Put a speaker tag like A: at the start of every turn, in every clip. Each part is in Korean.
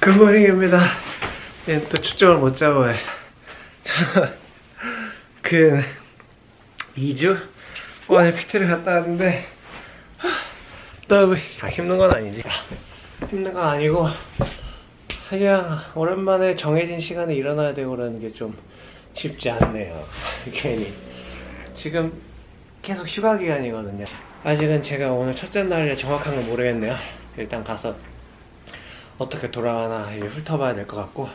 A: 굿모닝입니다. 얘는 또 초점을 못 잡아요. 그 2주 만에 PT를 갔다 왔는데 너무 아, 힘든 건 아니지. 힘든 건 아니고 그냥 오랜만에 정해진 시간에 일어나야 되고 그러는 게 좀 쉽지 않네요. 괜히 지금 계속 휴가 기간이거든요. 아직은 제가 오늘 첫째 날이라 정확한 건 모르겠네요. 일단 가서 어떻게 돌아가나 훑어봐야 될 것 같고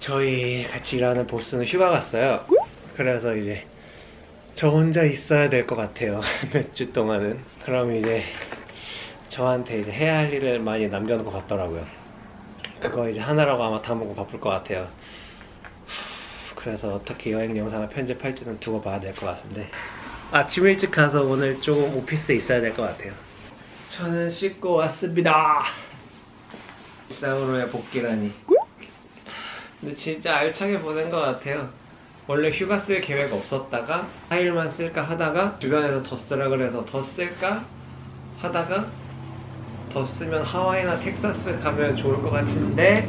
A: 저희 같이 일하는 보스는 휴가 갔어요. 그래서 이제 저 혼자 있어야 될 것 같아요. 몇 주 동안은. 그럼 이제 저한테 이제 해야 할 일을 많이 남겨놓고 갔더라고요. 그거 이제 하나라고 아마 다 먹고 바쁠 것 같아요. 그래서 어떻게 여행 영상을 편집할지는 두고 봐야 될 것 같은데 아침 일찍 가서 오늘 조금 오피스에 있어야 될 것 같아요. 저는 씻고 왔습니다. 일상으로의 복귀라니. 근데 진짜 알차게 보낸 것 같아요. 원래 휴가 쓸 계획 없었다가 4일만 쓸까 하다가 주변에서 더 쓰라 그래서 더 쓸까 하다가 더 쓰면 하와이나 텍사스 가면 좋을 것 같은데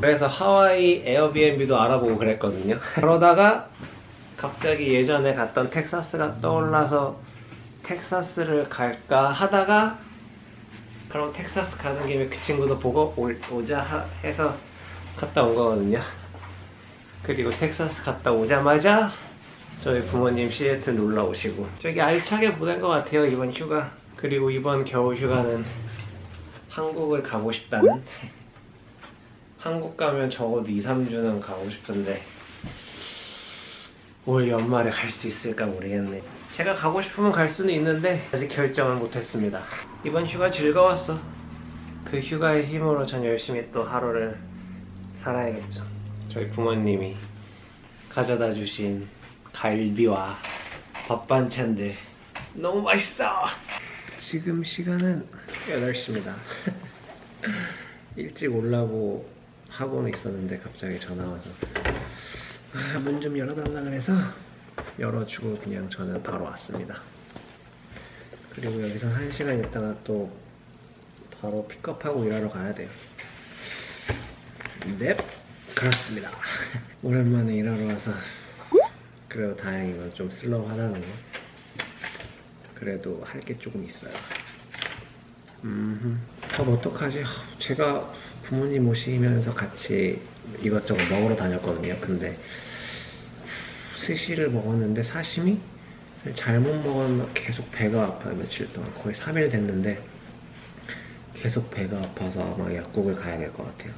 A: 그래서 하와이 에어비앤비도 알아보고 그랬거든요. 그러다가 갑자기 예전에 갔던 텍사스가 떠올라서 텍사스를 갈까 하다가 그럼 텍사스 가는 김에 그 친구도 보고 올- 오자 하- 해서 갔다 온 거거든요. 그리고 텍사스 갔다 오자마자 저희 부모님 시애틀 놀러 오시고 저기 알차게 보낸 것 같아요 이번 휴가. 그리고 이번 겨울 휴가는 한국을 가고 싶다는 한국 가면 적어도 2, 3주는 가고 싶은데 올 연말에 갈 수 있을까 모르겠네. 제가 가고 싶으면 갈 수는 있는데 아직 결정을 못했습니다. 이번 휴가 즐거웠어. 그 휴가의 힘으로 전 열심히 또 하루를 살아야겠죠. 저희 부모님이 가져다 주신 갈비와 밥 반찬들 너무 맛있어. 지금 시간은 8시입니다. 일찍 올라고 하고는 있었는데 갑자기 전화 와서 아, 문 좀 열어달라 그래서 열어주고 그냥 저는 바로 왔습니다. 그리고 여기서 한 시간 있다가 또 바로 픽업하고 일하러 가야 돼요. 넵, 그렇습니다. 오랜만에 일하러 와서 그래도 다행이고 좀 슬로우하다는 거. 그래도 할 게 조금 있어요. 음, 그럼 어떡하지? 제가 부모님 오시면서 같이 이것저것 먹으러 다녔거든요. 근데 스시를 먹었는데 사시미 잘못 먹었나 계속 배가 아파요. 며칠 동안 거의 3일 됐는데 계속 배가 아파서 아마 약국을 가야 될 것 같아요.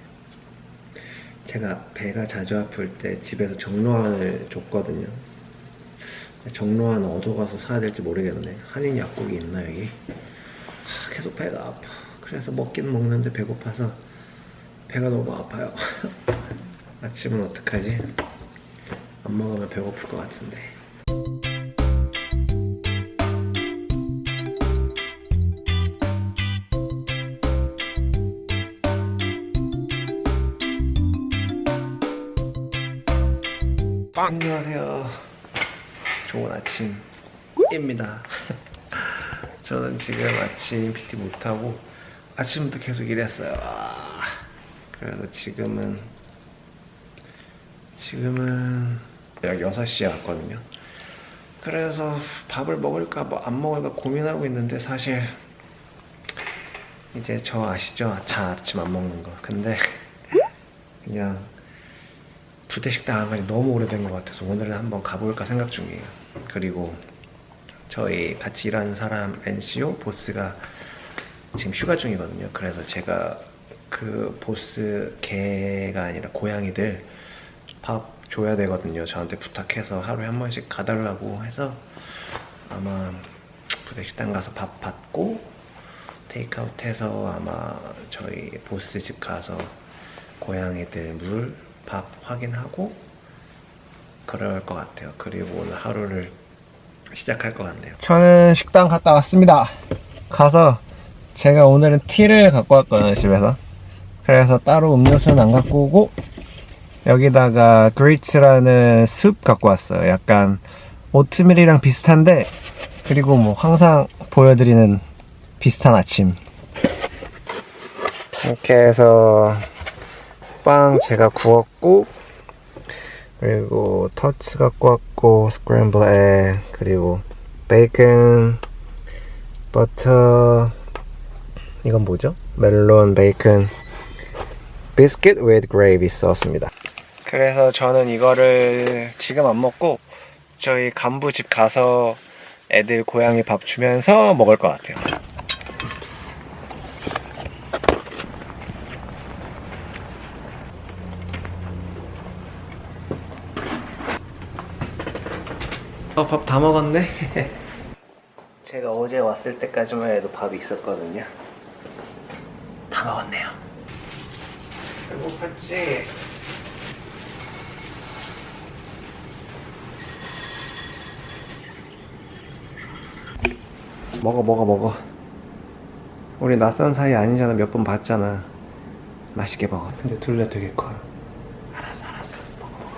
A: 제가 배가 자주 아플 때 집에서 정로환을 줬거든요. 정로환 얻어가서 사야 될지 모르겠네. 한인 약국이 있나 여기? 하, 계속 배가 아파. 그래서 먹긴 먹는데 배고파서 배가 너무 아파요. 아침은 어떡하지? 안 먹으면 배고플 것 같은데. 안녕하세요. 좋은 아침입니다. 저는 지금 아침 PT 못하고 아침부터 계속 일했어요. 아, 그래서 지금은 지금은 약 6시에 왔거든요. 그래서 밥을 먹을까 뭐 안 먹을까 고민하고 있는데 사실 이제 저 아시죠? 자 아침 안 먹는 거. 근데 그냥 부대식당 안 간지 너무 오래된 것 같아서 오늘은 한번 가볼까 생각 중이에요. 그리고 저희 같이 일하는 사람 NCO 보스가 지금 휴가 중이거든요. 그래서 제가 그 보스 개가 아니라 고양이들 밥 줘야 되거든요. 저한테 부탁해서 하루에 한 번씩 가달라고 해서 아마 부대식당 가서 밥 받고 테이크아웃 해서 아마 저희 보스 집 가서 고양이들 물, 밥 확인하고 그럴 것 같아요. 그리고 오늘 하루를 시작할 것 같네요. 저는 식당 갔다 왔습니다. 가서 제가 오늘은 티를 갖고 왔거든요, 집에서. 그래서 따로 음료수는 안 갖고 오고 여기다가 그리츠라는 숲 갖고 왔어요. 약간 오트밀이랑 비슷한데 그리고 뭐 항상 보여드리는 비슷한 아침. 이렇게 해서 빵 제가 구웠고 그리고 터츠 갖고 왔고 스크램블 에 그리고 베이컨 버터 이건 뭐죠? 멜론 베이컨 비스킷 with gravy 소스입니다 그래서 저는 이거를 지금 안 먹고 저희 간부 집 가서 애들 고양이 밥 주면서 먹을 것 같아요 어, 밥 다 먹었네. 제가 어제 왔을 때까지만 해도 밥이 있었거든요. 다 먹었네요. 배고팠지? 먹어, 먹어, 먹어. 우리 낯선 사이 아니잖아. 몇 번 봤잖아. 맛있게 먹어. 근데 둘 다 되게 커요. 알았어, 알았어. 먹어, 먹어,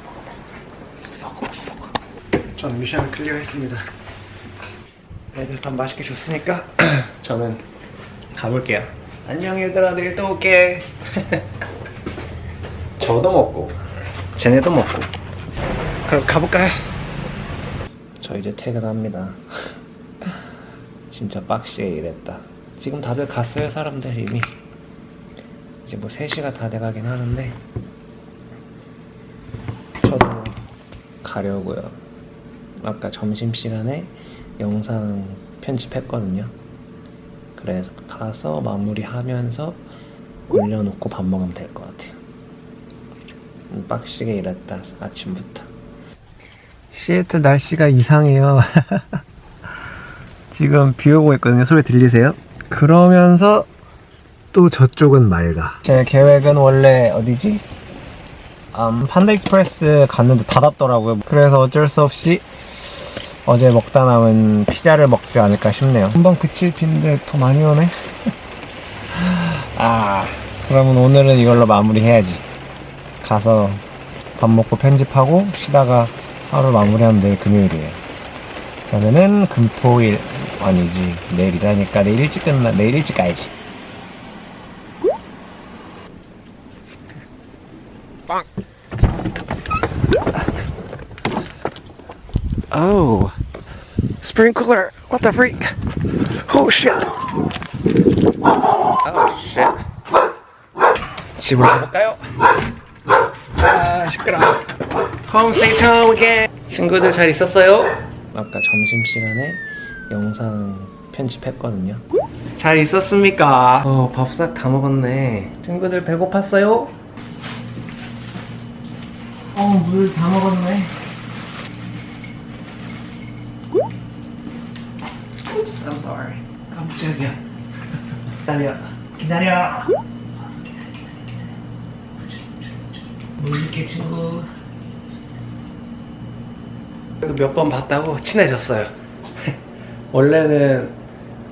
A: 먹어, 먹어. 먹어, 먹어. 저는 미션을 클리어 했습니다. 애들 밥 맛있게 줬으니까 저는 가볼게요. 안녕 얘들아 내일 또 올게. 저도 먹고 쟤네도 먹고. 그럼 가볼까요? 저 이제 퇴근합니다. 진짜 빡시게 일했다. 지금 다들 갔어요 사람들 이미. 이제 뭐 3시가 다 돼가긴 하는데 저도 가려고요. 아까 점심시간에 영상 편집했거든요. 그래서 가서 마무리하면서 올려놓고 밥 먹으면 될 것 같아요. 음, 빡시게 일했다, 아침부터. 시애틀 날씨가 이상해요. 지금 비 오고 있거든요. 소리 들리세요? 그러면서 또 저쪽은 맑아. 제 계획은 원래 어디지? 음, 판다 익스프레스 갔는데 닫았더라고요. 그래서 어쩔 수 없이 어제 먹다 남은 피자를 먹지 않을까 싶네요. 한번 그칠 핀데 더 많이 오네. 아, 그러면 오늘은 이걸로 마무리해야지. 가서 밥 먹고 편집하고 쉬다가 하루 마무리하면 내일 금요일이에요. 그러면은 금토일 아니지 내일이라니까 내일 일찍 끝나 내일 일찍 가야지. Oh, sprinkler! What the freak? Oh shit! Oh shit! 집으로 가볼까요? 아 시끄러. Home sweet home again. 친구들 잘 있었어요? 아까 점심 시간에 영상 편집했거든요. 잘 있었습니까? 어, 밥 싹 다 먹었네. 친구들 배고팠어요? 어, 물 다 먹었네. Oops, I'm sorry. 깜짝이야. 기다려. 기다려. 물 이렇게 친구. 몇 번 봤다고 친해졌어요. 원래는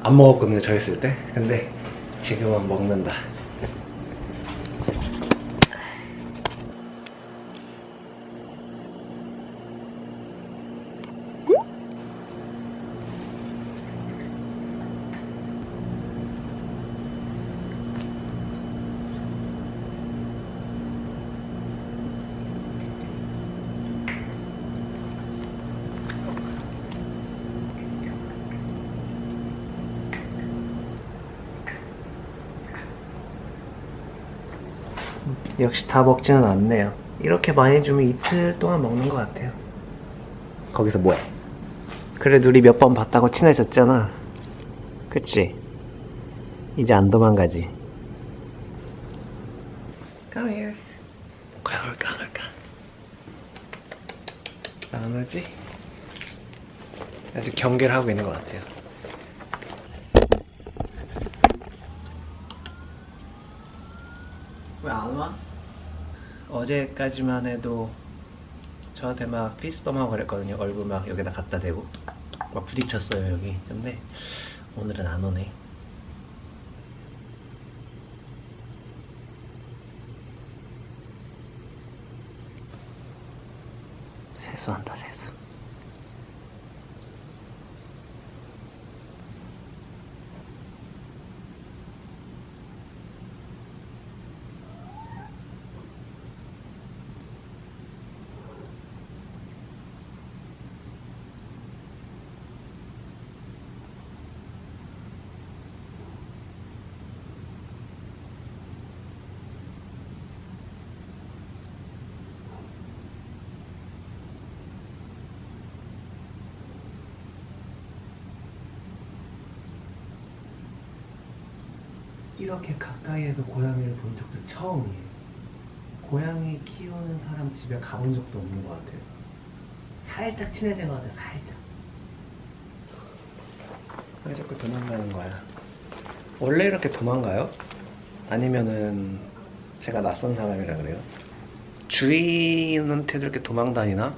A: 안 먹었거든요, 저 있을 때. 근데 지금은 먹는다. 역시 다 먹지는 않네요. 이렇게 많이 주면 이틀 동안 먹는 것 같아요. 거기서 뭐야? 그래도 우리 몇번 봤다고 친해졌잖아. 그치? 이제 안 도망가지. Come here. 과연 올까 안 올까? 안 오지? 아직 경계를 하고 있는 것 같아요. 왜 안 와? 어제까지만 해도 저한테 막 피스펌하고 그랬거든요. 얼굴 막 여기다 갖다 대고 막 부딪혔어요 여기. 근데 오늘은 안 오네. 세수한다 세수. 이렇게 가까이에서 고양이를 본 적도 처음이에요. 고양이 키우는 사람 집에 가본 적도 없는 것 같아요. 살짝 친해진 것 같아요, 살짝. 왜 자꾸 도망가는 거야? 원래 이렇게 도망가요? 아니면은 제가 낯선 사람이라 그래요? 주인한테도 이렇게 도망 다니나?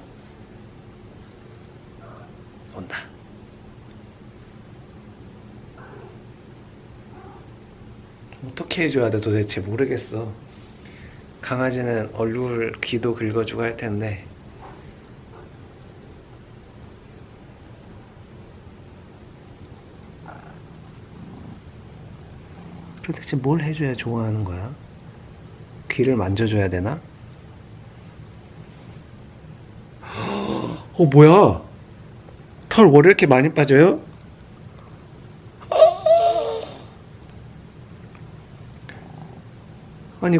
A: 온다. 어떻게 해줘야 돼 도대체 모르겠어. 강아지는 얼굴 귀도 긁어주고 할 텐데 도대체 뭘 해줘야 좋아하는 거야? 귀를 만져줘야 되나? 어 뭐야? 털 왜 이렇게 많이 빠져요? 아니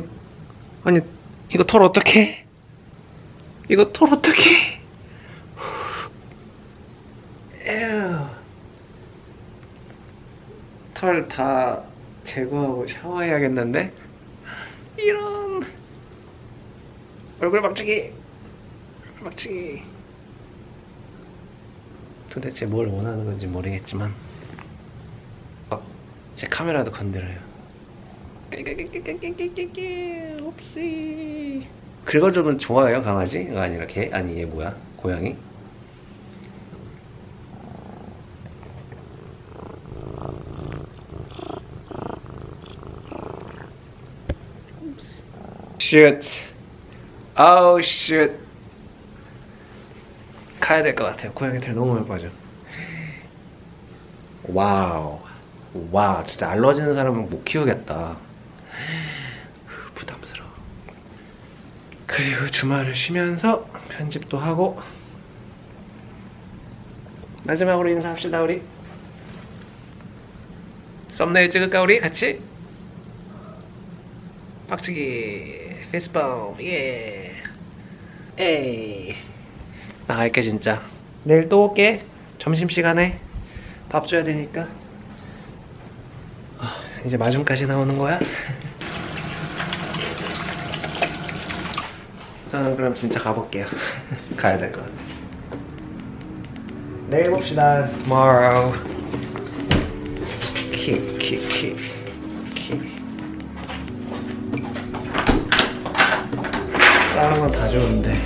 A: 아니 이거 털 어떻게? 이거 털 어떻게? 털 다 제거하고 샤워해야겠는데? 이런 얼굴 막치기 막치기 도대체 뭘 원하는 건지 모르겠지만 어, 제 카메라도 건드려요 깨깨깨깨깨깨깨깨 옵시 긁어주면 좋아요 강아지가 아니라 개? 아니 얘 뭐야? 고양이? 쉣 아우 쉣 가야 될 것 같아요. 고양이들 너무 빠져. 와우 와 진짜 알러지는 사람은 못 키우겠다 부담스러워. 그리고 주말을 쉬면서 편집도 하고 마지막으로 인사합시다 우리. 썸네일 찍을까 우리? 같이? 빡치기. 페이스밤 예. 에이. 나갈게 진짜. 내일 또 올게. 점심시간에 밥 줘야 되니까. 아, 이제 마중까지 나오는 거야? 저는 그럼 진짜 가볼게요. 가야 될 것 같아. 내일 봅시다. Tomorrow. Keep keep keep keep. 다른 건 다 좋은데